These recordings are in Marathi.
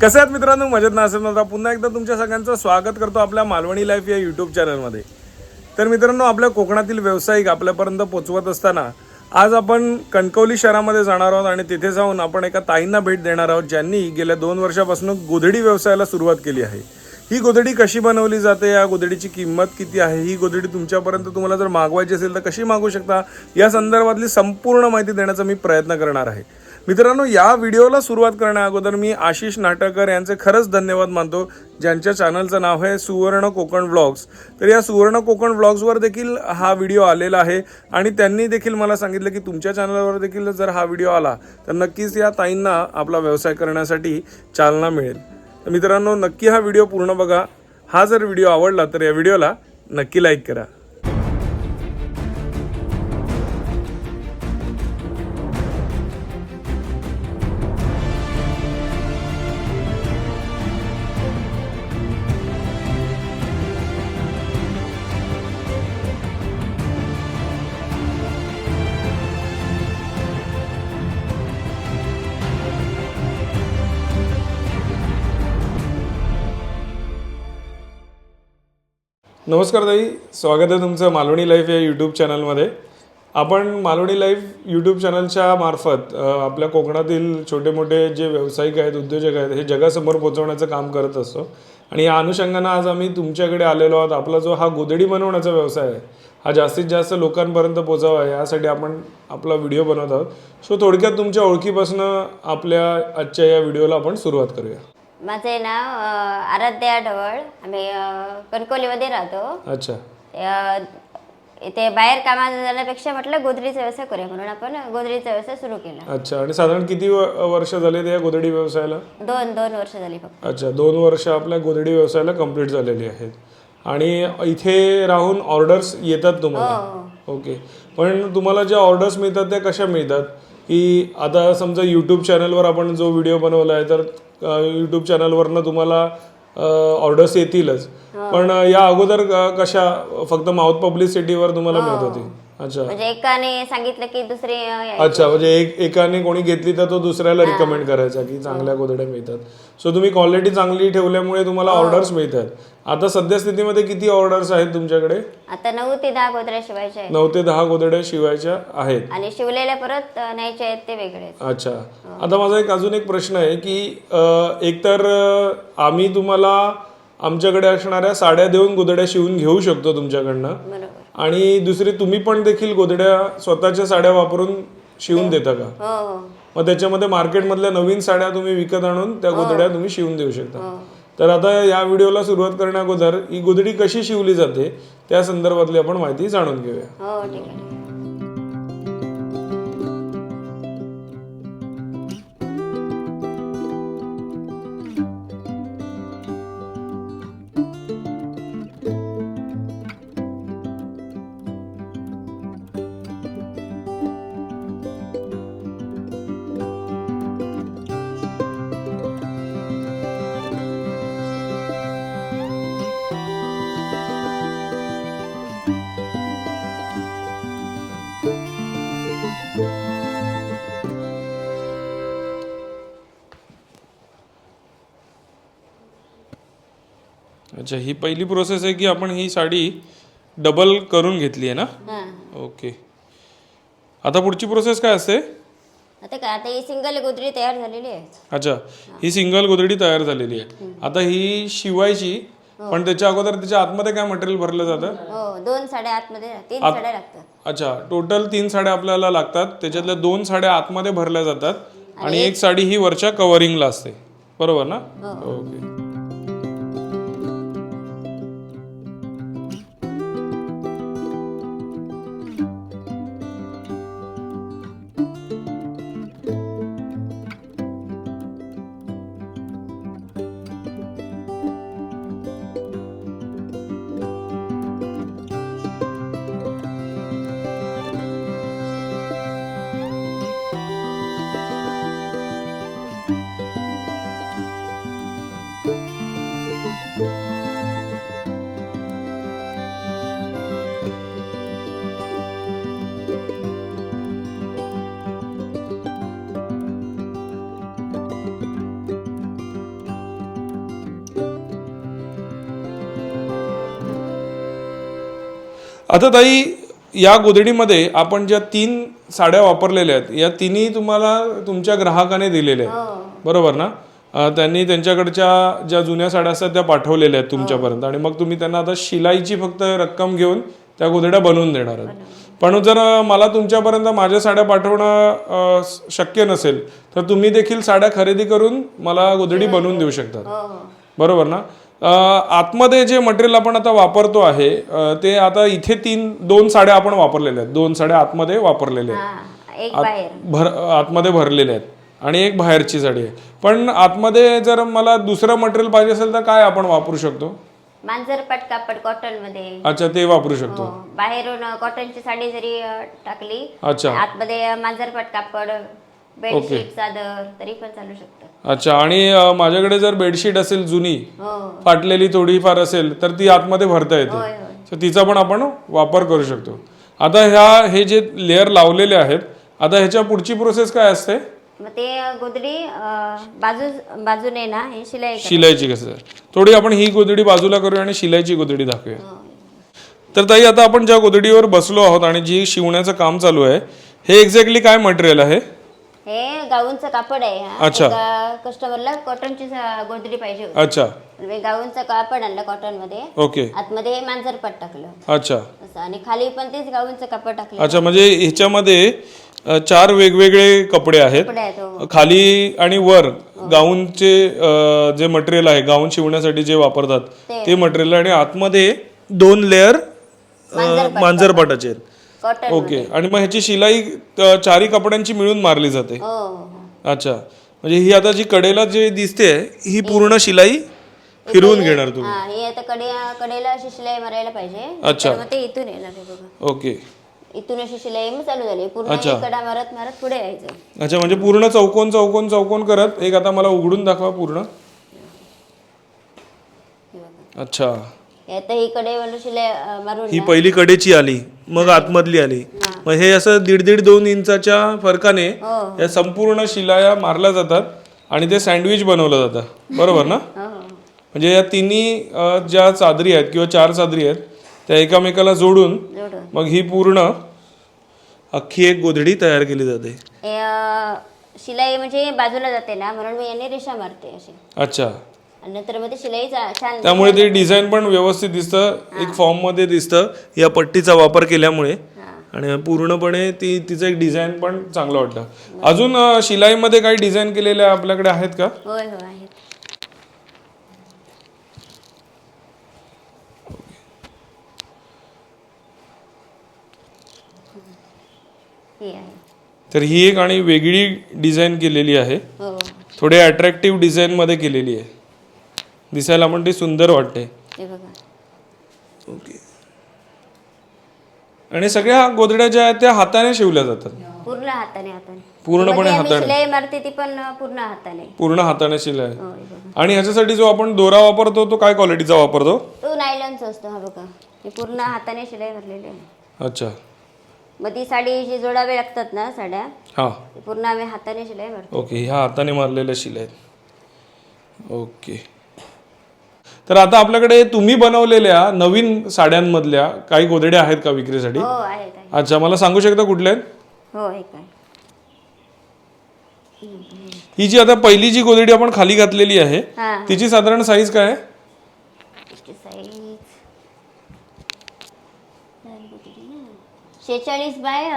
कसे आहेत मित्रांनो? मजेत ना? असेल नव्हता पुन्हा एकदा तुमच्या सगळ्यांचं स्वागत करतो आपल्या मालवणी लाईफ या यूट्यूब चॅनलमध्ये तर मित्रांनो आपल्या कोकणातील व्यावसायिक आपल्यापर्यंत पोचवत असताना आज आपण कणकवली शहरामध्ये जाणार आहोत आणि तिथे जाऊन आपण एका ताईंना भेट देणार आहोत ज्यांनी गेल्या दोन वर्षापासून गोधडी व्यवसायाला सुरुवात केली आहे. ही गोधडी कशी बनवली जाते? या गोधडीची किंमत किती आहे? ही गोधडी तुमच्यापर्यंत तुम्हाला जर मागवायची असेल तर कशी मागवू शकता? या संदर्भातली संपूर्ण माहिती देण्याचा मी प्रयत्न करणार आहे. मित्रांनो या व्हिडिओला सुरुवात करण्या अगोदर मी आशिष नाटककर यांचे खरंच धन्यवाद मानतो ज्यांच्या चॅनलचं नाव आहे सुवर्ण कोकण व्लॉग्स. तर या सुवर्ण कोकण व्लॉग्सवर देखील हा व्हिडिओ आलेला आहे आणि त्यांनी देखील मला सांगितलं की तुमच्या चॅनलवर देखील जर हा व्हिडिओ आला तर नक्कीच या ताईंना आपला व्यवसाय करण्यासाठी चालना मिळेल. तर मित्रांनो नक्की हा व्हिडिओ पूर्ण बघा. हा जर व्हिडिओ आवडला तर या व्हिडिओला नक्की लाईक करा. नमस्कार ताई स्वागत आहे तुमचं मालवणी लाईफ या यूट्यूब चॅनलमध्ये आपण मालवणी लाईफ यूट्यूब चॅनलच्या मार्फत आपल्या कोकणातील छोटे मोठे जे व्यावसायिक आहेत उद्योजक आहेत हे जगासमोर पोहोचवण्याचं काम करत असतो. आणि या अनुषंगानं आज आम्ही तुमच्याकडे आलेलो आहोत. आपला जो हा गोदडी बनवण्याचा व्यवसाय आहे हा जास्तीत जास्त लोकांपर्यंत पोचावा यासाठी आपण आपला व्हिडिओ बनवत आहोत. सो थोडक्यात तुमच्या ओळखीपासून आपल्या आजच्या या व्हिडिओला आपण सुरुवात करूया. माझे नाव आराध्या ढवळ आम्ही अ, कणकवलीमध्ये राहतो. अच्छा. इथे बाहेर कामाला जाण्यापेक्षा म्हटलं गोदरीचा व्यवसाय करूया म्हणून आपण गोदरीचा व्यवसाय सुरू केला. अच्छा आणि साधारण किती वर्ष झाले या गोधडी व्यवसायाला? दोन दोन वर्ष झाली फक्त. अच्छा दोन वर्ष आपल्या गोधडी व्यवसायाला कंप्लीट झालेली आहेत. आणि इथे राहून ऑर्डर्स येतात तुम्हाला? ओके पण तुम्हाला ज्या ऑर्डर्स मिळतात त्या कशा मिळतात? की आता समजा यूट्यूब चॅनलवर आपण जो व्हिडिओ बनवला आहे तर यूट्यूब चॅनलवरनं तुम्हाला ऑर्डर्स येतीलच. पण या अगोदर कशा फक्त माउथ पब्लिसिटीवर तुम्हाला मिळत होती. अच्छा. म्हणजे एकाने सांगितलं की दुसरी. अच्छा म्हणजे एक एकाने कोणी घेतली तर तो दुसऱ्याला रिकमेंड करायचा की चांगल्या गोधड्या मिळतात. सो तुम्ही क्वालिटी चांगली ठेवल्यामुळे तुम्हाला ऑर्डर्स मिळतात. आता सध्या स्थितीमध्ये किती ऑर्डर्स आहेत तुमच्याकडे? आता नऊ ते दहा गोदऱ्या शिवायच्या आहेत. नऊ ते दहा गोधड्या शिवायच्या आहेत. आणि शिवलेल्या परत न्यायच्या आहेत ते वेगळे. अच्छा. आता माझा एक अजून एक प्रश्न आहे की एकतर आम्ही तुम्हाला आमच्याकडे असणाऱ्या साड्या देऊन गोधड्या शिवून घेऊ शकतो तुमच्याकडनं. आणि दुसरी तुम्ही पण देखील गोधड्या स्वतःच्या साड्या वापरून शिवून देता का? हो हो. मग त्याच्यामध्ये मार्केटमधल्या नवीन साड्या तुम्ही विकत आणून त्या गोधड्या तुम्ही शिवून देऊ शकता. हो. तर आता या व्हिडिओला सुरुवात करण्या अगोदर ही गोधडी कशी शिवली जाते त्या संदर्भातली आपण माहिती जाणून घेऊया. अच्छा ही पहिली प्रोसेस आहे की आपण ही साडी डबल करून घेतली आहे ना? हां. ओके आता पुढची प्रोसेस काय असते? आता काय आता ही सिंगल गोदरी तयार झालेली आहे. अच्छा ही सिंगल गोधडी तयार झालेली आहे. आता ही शिवायची पण त्याच्या अगोदर त्याच्या आतमध्ये काय मटेरियल भरलं जातं? हो दोन साड्या आतमध्ये तीन साड्या लागतात. अच्छा टोटल तीन साड्या आपल्याला लागतात. त्याच्यातल्या दोन साड्या आतमध्ये भरल्या जातात. आणि एक साडी ही वरच्या कव्हरिंगला असते. बरोबर ना? ओके आता ताई या गोधडीमध्ये आपण ज्या तीन साड्या वापरलेल्या आहेत या तिन्ही तुम्हाला तुमच्या ग्राहकाने दिलेल्या आहेत. हो. बरोबर ना? त्यांनी त्यांच्याकडच्या ज्या जुन्या साड्या असतात त्या पाठवलेल्या आहेत तुमच्यापर्यंत. आणि मग तुम्ही त्यांना आता शिलाईची फक्त रक्कम घेऊन त्या गोधड्या बनवून देणार आहात. पण जर मला तुमच्यापर्यंत माझ्या साड्या पाठवणं शक्य नसेल तर तुम्ही देखील साड्या खरेदी करून मला गोधडी बनवून देऊ शकतात हो हो. बरोबर ना? आतमध्ये जे मटेरियल आपण आता वापरतो आहे ते आता इथे तीन दोन साड्या आपण वापरलेल्या आहेत. दोन साड्या आतमध्ये वापरलेल्या आहेत. एक बाहेर. भर आतमध्ये भरलेल्या आहेत आणि एक बाहेरची साडी आहे. पण आतमध्ये जर मला दुसरं मटेरियल पाहिजे असेल तर काय आपण वापरू शकतो? मांजरपट कापड कॉटनमध्ये अच्छा ते वापरू शकतो. हो बाहेरून कॉटनची साडी जरी टाकली अच्छा. आतमध्ये मांजरपट कापड बेडशीट चादर तरी पण चालू शकतं. अच्छा आणि अं, माझ्याकडे जर बेडशीट असेल जुनी हो. फाटलेली थोडीफार असेल तर ती आतमध्ये भरता येते. होय होय. तर तिचा पण आपण वापर करू शकतो. आता ह्या हे जे लेअर लावलेले आहेत आता ह्याच्या पुढची प्रोसेस काय असते? मग ते गोदडी अ, बाजू बाजूने ना हे शिलाई शिलाईची कसं थोडी आपण ही गोधडी बाजूला करूया आणि शिलाईची गोधडी दाखवूया. हो. तर ताई आता आपण ज्या गोधडीवर बसलो आहोत आणि जी शिवण्याचं काम चालू आहे हे एक्झॅक्टली काय मटेरियल आहे? हे गाऊनचं कापड आहे हा. अच्छा. एका कस्टमरला कॉटनची स- गोदडी पाहिजे होती. अच्छा. मी गाऊनचं कापड आणलं कॉटनमध्ये ओके. आतमध्ये मांजरपट टाकलं. अच्छा. असं. आणि खाली पण तेच गाऊनचं कापड टाकलं. अच्छा म्हणजे ह्याच्यामध्ये अ, चार वेगवेगळे कपडे आहेत. कपडे हो. खाली आणि वर गाऊनचे अ, जे मटेरियल आहे गाऊन शिवण्यासाठी जे वापरतात ते. ते मटेरियल आणि आतमध्ये दोन लेअर मांजरपाटाचे आहेत. कॉटन ओके आणि मग ह्याची शिलाई अ, चारी कपड्यांची मिळून मारली जाते. हो हो. अच्छा. म्हणजे ही आता जी कडेला जे दिसते ही पूर्ण शिलाई फिरवून घेणार तुम्ही. हा हे आता कडे कडेला अशी शिलाई मारायला पाहिजे. अच्छा. तर मग ते इथून येणार बघा. ओके इथून अशी शिलाई मग चालू झाली. पूर्ण अच्छा. कडा मारत मारत पुढे यायचं. अच्छा म्हणजे पूर्ण चौकोन चौकोन चौकोन करत एक आता मला उघडून दाखवा पूर्ण. हे. अच्छा. आता ही अं, मारून ही पहिली कडेची आली मग आतमधली आली. मग हे असं दीड दीड दोन इंचाच्या फरकाने हो. या संपूर्ण शिलाया मारल्या जातात आणि ते सँडविच बनवलं जातं. बरोबर ना? हो. हो म्हणजे या तिन्ही अ, ज्या चादरी आहेत किंवा चार चादरी आहेत त्या एकामेकाला जोडून जोडून. मग ही पूर्ण अख्खी एक गोधडी तयार केली जाते. अं, शिलाई म्हणजे बाजूला जाते ना म्हणून मी याने रेषा मारते अशी. अच्छा. आणि नंतर मग ती शिलाई चा- छान त्यामुळे ते डिझाईन पण व्यवस्थित दिसतं. एक फॉर्ममध्ये दिसतं. या पट्टीचा वापर केल्यामुळे. आणि पूर्णपणे ती तिचं एक डिझाईन पण चांगलं वाटतं अजून अ, शिलाईमध्ये काही डिझाईन केलेल्या आपल्याकडे आहेत का? होय हो आहेत. ही आहे. तर ही एक आणि वेगळी डिझाईन केलेली आहे. हो. थोडे अट्रॅक्टिव्ह डिझाईनमध्ये केलेली आहे. दिसायला पण ती सुंदर वाटते बघा. ओके. आणि सगळ्या गोधड्या ज्या आहेत त्या हाताने शिवल्या जातात. पूर्ण हाताने हाताने. पूर्णपणे मध्ये आम्ही हाताने शिलाई मारते ती पण पूर्ण हाताने. पूर्ण हाताने होय बघा. आणि ह्याच्यासाठी जो आपण दोरा वापरतो तो काय क्वालिटीचा वापरतो? तो नायलॉनचा असतो हा बघा. हे पूर्ण हाताने शिलाई भरलेली आहे. अच्छा. मग ती साडी जी जोडावे लागतात ना साड्या हां. ती पूर्ण आम्ही हाताने शिलाई भरतो. ओके ह्या हाताने मारलेल्या शिलाई आहेत. ओके. तर आता आपल्याकडे तुम्ही बनवलेल्या नवीन साड्यांमधल्या काही गोधड्या आहेत का विक्रीसाठी? हो आहेत अच्छा मला सांगू शकता कुठल्या आहेत? हो एक आहे. ही जी आता पहिली जी गोधडी आपण खाली घातलेली आहे हा. तिची साधारण साईज काय आहे? साईज बाय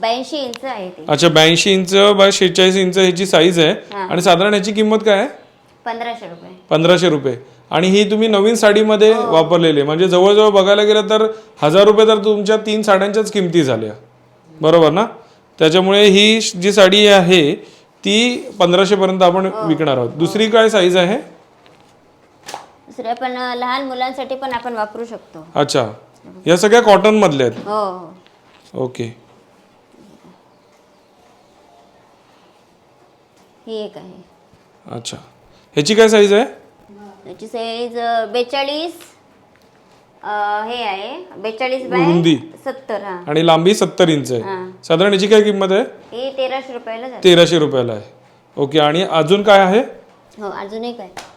ब्याऐंशी इंच आहे ती. अच्छा ब्याऐंशी इंच बाय शेहेचाळीस इंच ह्याची साईज आहे. आणि साधारण ह्याची किंमत काय आहे? पंधराशे रुपये. पंधराशे रुपये. आणि ही तुम्ही नवीन साडीमध्ये वापरलेली आहे. म्हणजे जवळजवळ बघायला गेलं तर हजार रुपये तर तुमच्या तीन साड्यांच्याच किमती झाल्या. बरोबर ना? त्याच्यामुळे ही जी साडी आहे ती पंधराशे पर्यंत आपण विकणार आहोत. दुसरी काय साईज आहे? लहान मुलांसाठी पण आपण वापरू शकतो. अच्छा. या सगळ्या कॉटन मधल्या आहेत? हो हो. ओके. ही एक आहे. अच्छा. ह्याची काय साईज आहे? त्याची साईज बेचाळीस हे आहे. बेचाळीस बाय रुंदी. सत्तर हा. आणि लांबी सत्तर इंच आहे. साधारण याची काय किंमत आहे? ही तेराशे रुपयाला जाते. तेराशे रुपयाला आहे. ओके आणि अजून काय आहे? हो अजून एक आहे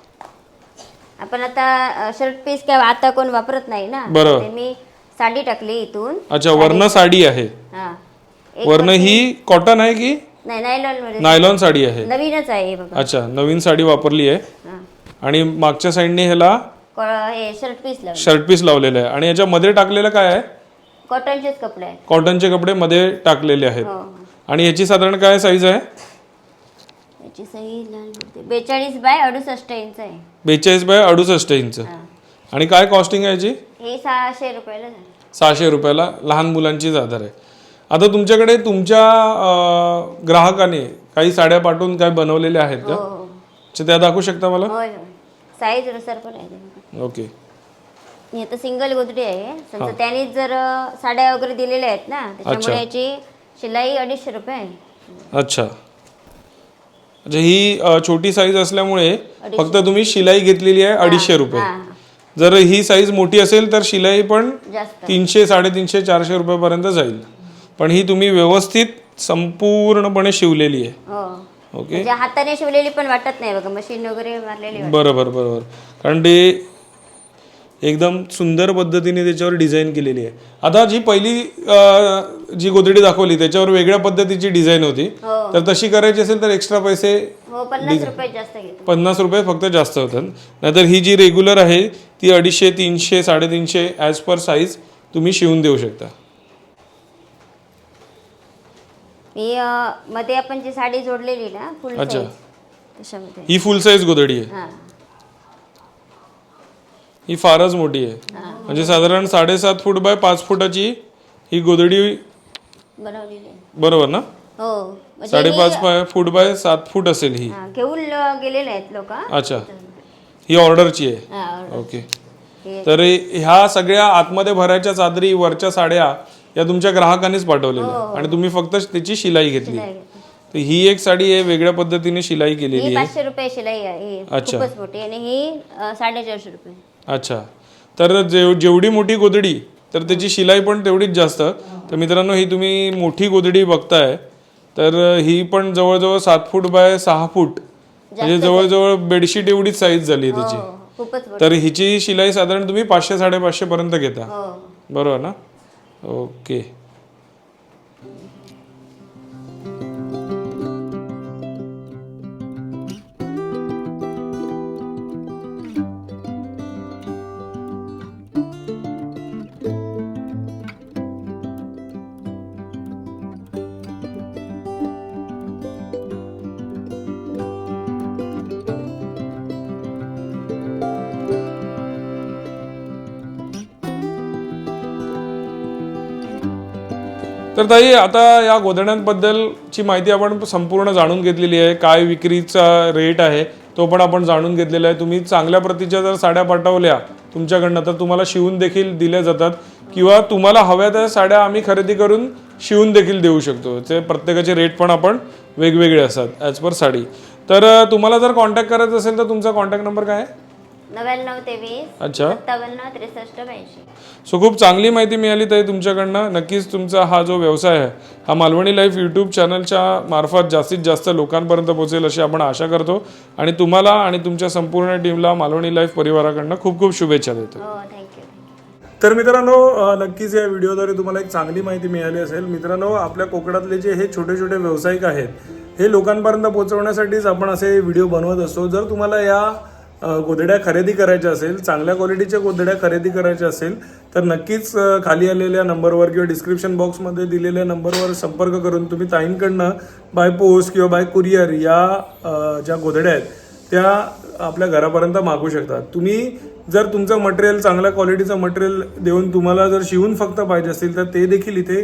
आपण आता शर्ट पीस काय आता कोण वापरत नाही ना? बरोबर. ते मी साडी टाकली इथून. अच्छा वर्ण साडी आहे. हा. एक वर्ण ही कॉटन आहे की? नाही नायलॉनमध्ये नायलॉन साडी आहे. नवीनच आहे हे बघा. अच्छा नवीन साडी वापरली आहे. हा. आणि मागच्या साईडने ह्याला को- हे शर्ट पीस लावले. शर्ट पीस लावलेलं आहे. आणि याच्यामध्ये टाकलेलं काय आहे? कॉटनचेच कपडे आहेत. कॉटनचे कपडे मध्ये टाकलेले आहेत. हो. आणि याची साधारण काय साईज आहे? याची सही लाल होती बेचाळीस बाय अडुसष्ट इंच आहे. बेचाळीस बाय अडुसष्ट इंच. हा. आणि काय कॉस्टिंग आहे याची? हे सहाशे रुपयाला झालं. सहाशे रुपयाला लहान मुलांचीच आधार आहे. आता तुमच्याकडे तुमच्या अं, ग्राहकाने काही साड्या पाठवून काय बनवलेल्या आहेत का? हो हो. अच्छा, त्या दाखवू शकता मला? होय होय. साईजनुसार पण आहे ते. ओके. ही आता सिंगल गोदडी आहे. समजा त्याने जर अ, साड्या वगैरे दिलेल्या आहेत ना अच्छा. त्याच्यामुळे याची शिलाई अडीचशे रुपये आहे. अच्छा. अच्छा ही अं, छोटी साईज असल्यामुळे फक्त तुम्ही शिलाई घेतलेली आहे अडीचशे रुपये. हा जर ही साईज मोठी असेल तर शिलाई पण जास्त. तीनशे साडेतीनशे चारशे रुपयापर्यंत जाईल. पण ही तुम्ही व्यवस्थित संपूर्णपणे शिवलेली आहे. हो. ओके म्हणजे हाताने शिवलेली पण वाटत नाही बघा मशीन वगैरे मारलेली वाटत. बरोबर बरोबर. कारण ते एकदम सुंदर पद्धतीने त्याच्यावर डिझाईन केलेली आहे. आता जी पहिली अं, जी गोदडी दाखवली त्याच्यावर वेगळ्या पद्धतीची डिझाईन होती. हो. तर तशी करायची असेल तर एक्स्ट्रा पैसे हो पन्नास रुपये जास्त घेतो पन्नास रुपये फक्त जास्त होतात. नाहीतर ही जी रेग्युलर आहे ती अडीचशे तीनशे साडेतीनशे ॲज पर साईज तुम्ही शिवून देऊ शकता. अ, मध्ये आपण जी साडी जोडलेली ना फुल अच्छा. साईज त्याच्यामध्ये. ही फुल साईज गोदडी आहे. हा. ही फारच मोठी आहे. म्हणजे साधारण साडेसात फूट बाय पाच फुटाची ही गोदडी बनवलेली आहे. बरोबर ना? हो. म्हणजे साडेपाच बाय फूट बाय सात फूट असेल ही. हा, घेऊन गेलेले आहेत लोक. अच्छा. ही ऑर्डरची आहे. ओके. तर ह्या सगळ्या आतमध्ये भरायच्या चादरी वरच्या साड्या या तुमच्या ग्राहकानेच पाठवलेल्या. आहे. आणि तुम्ही फक्त त्याची शिलाई घेतली. तर ही एक साडी आहे वेगळ्या पद्धतीने शिलाई केलेली ही आहे. पाचशे रुपये शिलाई आहे ही अच्छा. खूपच मोठी आणि ही अ, साडेचारशे रुपये. अच्छा. तर जेव जेवढी मोठी गोदडी तर त्याची शिलाई पण तेवढीच जास्त. तर मित्रांनो ही तुम्ही मोठी गोदडी बघताय तर ही पण जवळजवळ सात फूट बाय सहा फूट. म्हणजे जवळजवळ बेडशीट एवढीच साईज झाली आहे त्याची. हो खूपच मोठी. तर हिची शिलाई साधारण तुम्ही पाचशे साडेपाचशे पर्यंत घेता. हो. बरोबर ना? ओके तर ताई आता या गोधड्यांबद्दलची माहिती आपण संपूर्ण जाणून घेतलेली आहे. काय विक्रीचा रेट आहे तो पण आपण जाणून घेतलेला आहे. तुम्ही चांगल्या प्रतीच्या जर साड्या पाठवल्या तुमच्याकडनं तर तुम्हाला शिवून देखील दिल्या जातात. किंवा तुम्हाला हव्या त्या साड्या आम्ही खरेदी करून शिवून देखील देऊ शकतो. ते प्रत्येकाचे रेट पण आपण वेगवेगळे असतात ॲज पर साडी. तर तुम्हाला जर कॉन्टॅक्ट करायचं असेल तर तुमचा कॉन्टॅक्ट नंबर काय आहे? नव्याण्णव तेवीस अच्छा. सत्तावन्न त्रेसष्ट ब्याऐंशी. सो खूप चांगली माहिती मिळाली ताई तुमच्याकडनं. नक्कीच तुमचा हा जो व्यवसाय आहे हा मालवणी लाईफ यूट्यूब चॅनलच्या मार्फत जास्तीत जास्त लोकांपर्यंत पोहोचेल अशी आपण आशा करतो. आणि तुम्हाला आणि तुमच्या संपूर्ण टीमला मालवणी लाईफ परिवाराकडनं खूप खूप शुभेच्छा देतो. हो थँक्यू तर मित्रांनो नक्कीच या व्हिडिओद्वारे तुम्हाला एक चांगली माहिती मिळाली असेल. मित्रांनो आपल्या कोकणातले जे हे छोटे छोटे व्यावसायिक आहेत हे लोकांपर्यंत पोहोचवण्यासाठीच आपण असे व्हिडिओ बनवत असतो. जर तुम्हाला या गोधड्या खरेदी करायच्या असेल चांगल्या क्वालिटीच्या गोधड्या खरेदी करायच्या असेल तर नक्कीच खाली आलेल्या नंबरवर किंवा डिस्क्रिप्शन बॉक्समध्ये दिलेल्या नंबरवर संपर्क करून तुम्ही ताईंकडनं बाय पोस्ट किंवा बाय कुरिअर या ज्या गोधड्या आहेत त्या आपल्या घरापर्यंत मागू शकता तुम्ही जर तुमचं मटेरियल चांगल्या क्वालिटीचं मटेरियल देऊन तुम्हाला जर शिवून फक्त पाहिजे असतील तर ते देखील इथे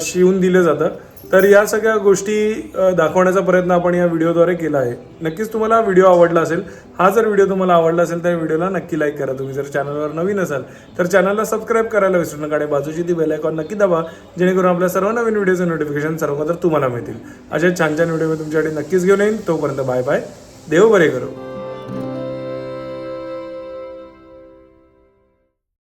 शिवून दिलं जातं. तर या सगळ्या गोष्टी दाखवण्याचा प्रयत्न आपण या व्हिडिओद्वारे केला आहे. नक्कीच तुम्हाला व्हिडिओ आवडला असेल हा जर व्हिडिओ तुम्हाला आवडला असेल तर व्हिडिओला नक्की लाईक करा. तुम्ही जर चॅनलवर नवीन असाल तर चॅनलला सबस्क्राईब करायला विसरू नका आणि बाजूची ती बेल आयकॉन नक्की दाबा जेणेकरून आपल्या सर्व नवीन व्हिडिओचे नोटिफिकेशन सर्व तर तुम्हाला मिळतील. अशा छान छान व्हिडिओ मी तुमच्याकडे नक्कीच घेऊन येईन. तोपर्यंत बाय बाय देव बरे करू.